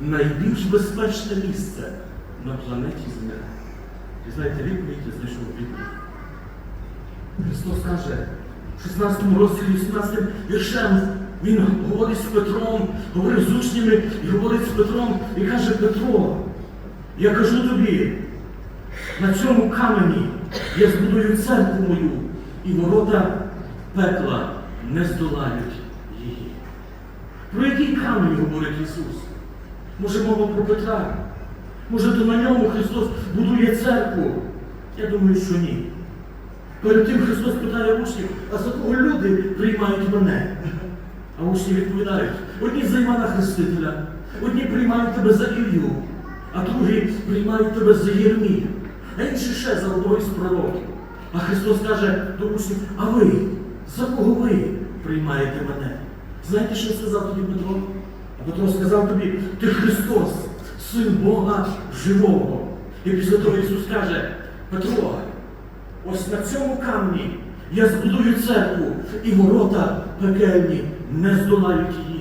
найбільш безпечне місце на планеті Земля. І знаєте, відповідь я знайшов відповідь. Христос каже в 16 розділі 18 віршем, Він говорить з Петром, говорить з учнями і говорить з Петром і каже, Петро, я кажу тобі, на цьому камені я збудую церкву мою, і ворота пекла не здолають її. Про який камінь говорить Ісус? Може, мова про Петра? Може, то на ньому Христос будує церкву? Я думаю, що ні. Перед тим Христос питає учнів, а за кого люди приймають мене? А учні відповідають, одні за Івана Хрестителя, одні приймають тебе за Ілью, а другі приймають тебе за Єрмію, а інші ще за одного із пророків. А Христос каже до учнів, а ви, за кого ви приймаєте мене? Знаєте, що сказав тобі Петро? А Петро сказав тобі, ти Христос, син Бога живого. І після того Ісус каже, Петро, ось на цьому камні я збудую церкву, і ворота пекельні не здолають її.